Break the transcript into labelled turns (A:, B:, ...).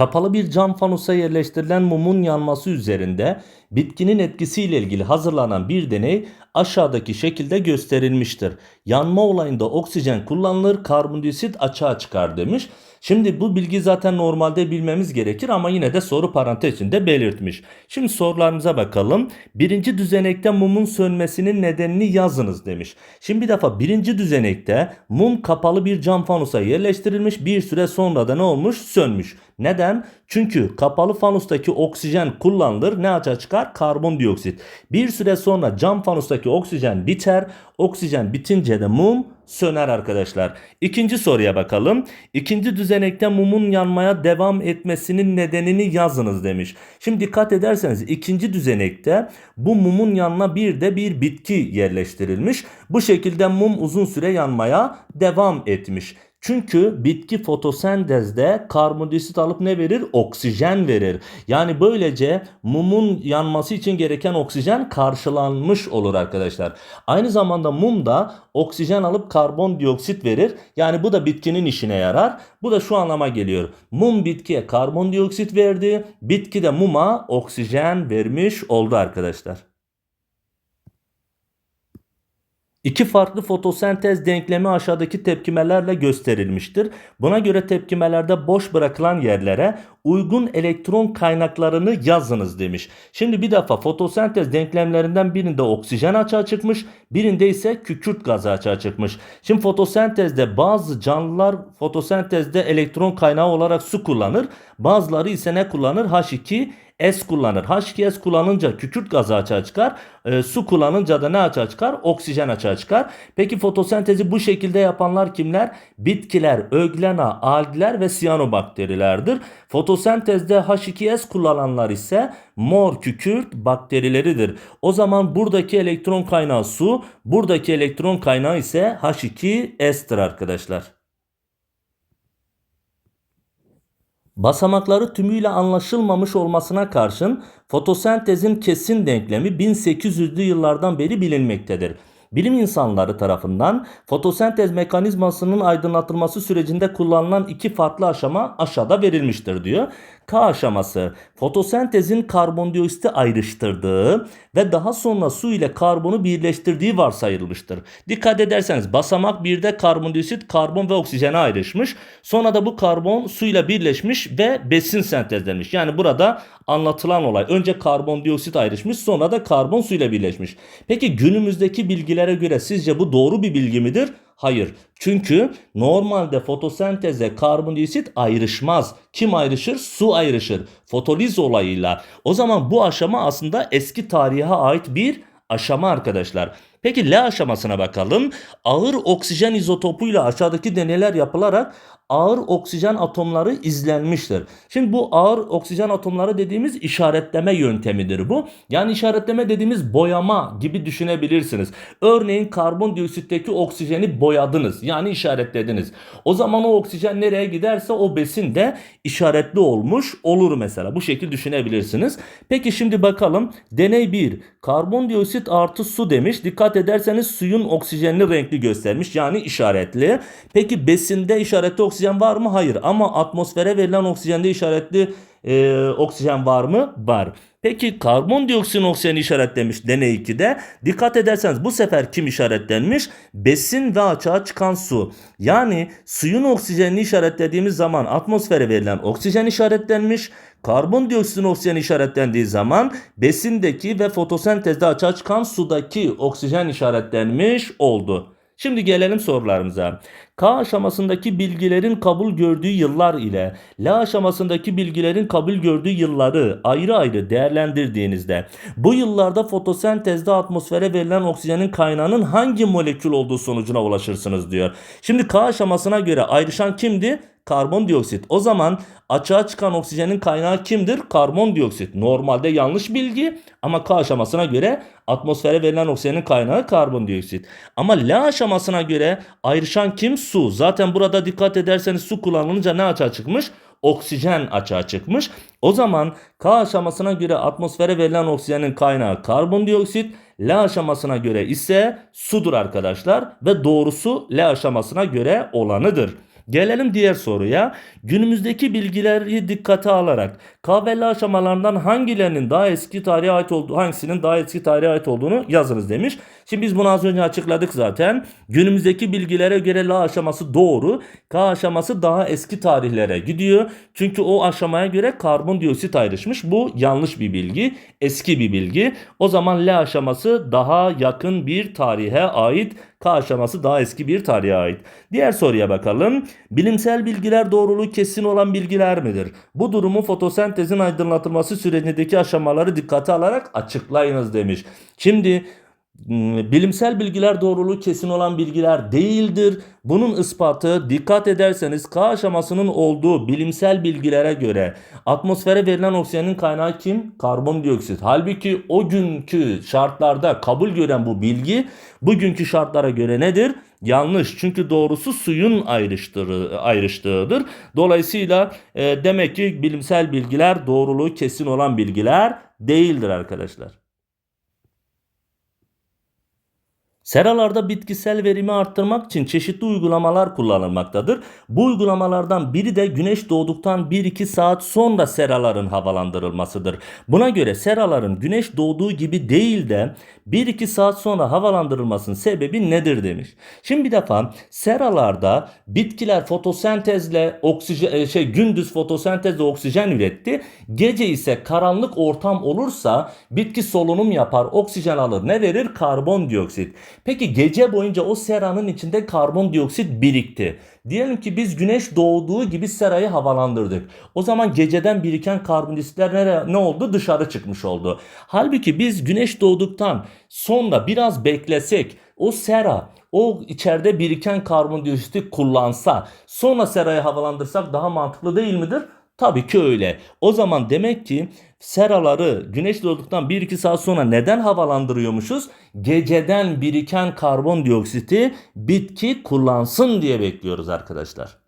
A: Kapalı bir cam fanusa yerleştirilen mumun yanması üzerinde bitkinin etkisiyle ilgili hazırlanan bir deney aşağıdaki şekilde gösterilmiştir. Yanma olayında oksijen kullanılır, karbondioksit açığa çıkar demiş. Şimdi bu bilgi zaten normalde bilmemiz gerekir ama yine de soru parantez içinde belirtmiş. Şimdi sorularımıza bakalım. Birinci düzenekte mumun sönmesinin nedenini yazınız demiş. Şimdi bir defa birinci düzenekte mum kapalı bir cam fanusa yerleştirilmiş bir süre sonra da ne olmuş? Sönmüş. Neden? Çünkü kapalı fanustaki oksijen kullanılır. Ne açığa çıkar? Karbondioksit. Bir süre sonra cam fanustaki oksijen biter. Oksijen bitince de mum söner arkadaşlar. İkinci soruya bakalım. İkinci düzenekte mumun yanmaya devam etmesinin nedenini yazınız demiş. Şimdi dikkat ederseniz ikinci düzenekte bu mumun yanına bir de bir bitki yerleştirilmiş. Bu şekilde mum uzun süre yanmaya devam etmiş. Çünkü bitki fotosentezde karbondioksit alıp ne verir? Oksijen verir. Yani böylece mumun yanması için gereken oksijen karşılanmış olur arkadaşlar. Aynı zamanda mum da oksijen alıp karbondioksit verir. Yani bu da bitkinin işine yarar. Bu da şu anlama geliyor. Mum bitkiye karbondioksit verdi. Bitki de muma oksijen vermiş oldu arkadaşlar. İki farklı fotosentez denklemi aşağıdaki tepkimelerle gösterilmiştir. Buna göre tepkimelerde boş bırakılan yerlere uygun elektron kaynaklarını yazınız demiş. Şimdi bir defa fotosentez denklemlerinden birinde oksijen açığa çıkmış, birinde ise kükürt gazı açığa çıkmış. Şimdi fotosentezde bazı canlılar fotosentezde elektron kaynağı olarak su kullanır. Bazıları ise ne kullanır? H2 S kullanır. H2S kullanınca kükürt gazı açığa çıkar. E, su kullanınca da ne açığa çıkar? Oksijen açığa çıkar. Peki fotosentezi bu şekilde yapanlar kimler? Bitkiler, öglena, algler ve siyanobakterilerdir. Fotosentezde H2S kullananlar ise mor kükürt bakterileridir. O zaman buradaki elektron kaynağı su, buradaki elektron kaynağı ise H2S'tir arkadaşlar. Basamakları tümüyle anlaşılmamış olmasına karşın fotosentezin kesin denklemi 1800'lü yıllardan beri bilinmektedir. Bilim insanları tarafından fotosentez mekanizmasının aydınlatılması sürecinde kullanılan iki farklı aşama aşağıda verilmiştir diyor. K aşaması fotosentezin karbondioksiti ayrıştırdığı ve daha sonra su ile karbonu birleştirdiği varsayılmıştır. Dikkat ederseniz basamak 1'de karbondioksit karbon ve oksijene ayrışmış. Sonra da bu karbon suyla birleşmiş ve besin sentezlenmiş. Yani burada anlatılan olay önce karbondioksit ayrışmış sonra da karbon suyla birleşmiş. Peki günümüzdeki bilgilere göre sizce bu doğru bir bilgi midir? Hayır. Çünkü normalde fotosenteze karbondioksit ayrışmaz. Kim ayrışır? Su ayrışır. Fotoliz olayıyla. O zaman bu aşama aslında eski tarihe ait bir aşama arkadaşlar. Peki L aşamasına bakalım. Ağır oksijen izotopuyla aşağıdaki deneyler yapılarak ağır oksijen atomları izlenmiştir. Şimdi bu ağır oksijen atomları dediğimiz işaretleme yöntemidir bu. Yani işaretleme dediğimiz boyama gibi düşünebilirsiniz. Örneğin karbondioksitteki oksijeni boyadınız. Yani işaretlediniz. O zaman o oksijen nereye giderse o besin de işaretli olmuş olur mesela. Bu şekilde düşünebilirsiniz. Peki şimdi bakalım. Deney 1. Karbondioksit artı su demiş. Dikkat ederseniz suyun oksijenli renkli göstermiş. Yani işaretli. Peki besinde işaretli oksijen var mı? Hayır. Ama atmosfere verilen oksijende işaretli e, oksijen var mı? Var. Peki karbondioksit oksijeni işaretlemiş deney 2'de. Dikkat ederseniz bu sefer kim işaretlenmiş? Besin ve açığa çıkan su. Yani suyun oksijenini işaretlediğimiz zaman atmosfere verilen oksijen işaretlenmiş. Karbondioksitin oksijeni işaretlendiği zaman besindeki ve fotosentezde açığa çıkan sudaki oksijen işaretlenmiş oldu. Şimdi gelelim sorularımıza. K aşamasındaki bilgilerin kabul gördüğü yıllar ile L aşamasındaki bilgilerin kabul gördüğü yılları ayrı ayrı değerlendirdiğinizde bu yıllarda fotosentezde atmosfere verilen oksijenin kaynağının hangi molekül olduğu sonucuna ulaşırsınız diyor. Şimdi K aşamasına göre ayrışan kimdi? Karbondioksit. O zaman açığa çıkan oksijenin kaynağı kimdir? Karbondioksit. Normalde yanlış bilgi ama K aşamasına göre atmosfere verilen oksijenin kaynağı karbondioksit. Ama L aşamasına göre ayrışan kim? Su. Zaten burada dikkat ederseniz su kullanılınca ne açığa çıkmış? Oksijen açığa çıkmış. O zaman K aşamasına göre atmosfere verilen oksijenin kaynağı karbondioksit. L aşamasına göre ise sudur arkadaşlar ve doğrusu L aşamasına göre olanıdır. Gelelim diğer soruya. Günümüzdeki bilgileri dikkate alarak KVL aşamalarından hangilerinin daha eski tarihe ait olduğu, hangisinin daha eski tarihe ait olduğunu yazınız demiş. Şimdi biz bunu az önce açıkladık zaten. Günümüzdeki bilgilere göre La aşaması doğru. K aşaması daha eski tarihlere gidiyor. Çünkü o aşamaya göre karbondioksit ayrışmış. Bu yanlış bir bilgi. Eski bir bilgi. O zaman L aşaması daha yakın bir tarihe ait. K aşaması daha eski bir tarihe ait. Diğer soruya bakalım. Bilimsel bilgiler doğruluğu kesin olan bilgiler midir? Bu durumu fotosentezin aydınlatılması sürecindeki aşamaları dikkate alarak açıklayınız demiş. Şimdi Bilimsel bilgiler doğruluğu kesin olan bilgiler değildir. Bunun ispatı dikkat ederseniz K aşamasının olduğu bilimsel bilgilere göre atmosfere verilen oksijenin kaynağı kim? Karbondioksit. Halbuki o günkü şartlarda kabul gören bu bilgi bugünkü şartlara göre nedir? Yanlış. Çünkü doğrusu suyun ayrıştığıdır. Dolayısıyla e, demek ki bilimsel bilgiler doğruluğu kesin olan bilgiler değildir arkadaşlar. Seralarda bitkisel verimi arttırmak için çeşitli uygulamalar kullanılmaktadır. Bu uygulamalardan biri de güneş doğduktan 1-2 saat sonra seraların havalandırılmasıdır. Buna göre seraların güneş doğduğu gibi değil de 1-2 saat sonra havalandırılmasının sebebi nedir demiş. Şimdi bir defa seralarda bitkiler fotosentezle oksijen e, şey gündüz fotosentezle oksijen üretti. Gece ise karanlık ortam olursa bitki solunum yapar, oksijen alır. Ne verir? Karbondioksit. Peki gece boyunca o seranın içinde karbondioksit birikti. Diyelim ki biz güneş doğduğu gibi serayı havalandırdık. O zaman geceden biriken karbondioksitler nereye, ne oldu? Dışarı çıkmış oldu. Halbuki biz güneş doğduktan sonra biraz beklesek o sera o içeride biriken karbondioksiti kullansa sonra serayı havalandırsak daha mantıklı değil midir? Tabii ki öyle. O zaman demek ki seraları güneş doğduktan 1-2 saat sonra neden havalandırıyormuşuz? Geceden biriken karbondioksiti bitki kullansın diye bekliyoruz arkadaşlar.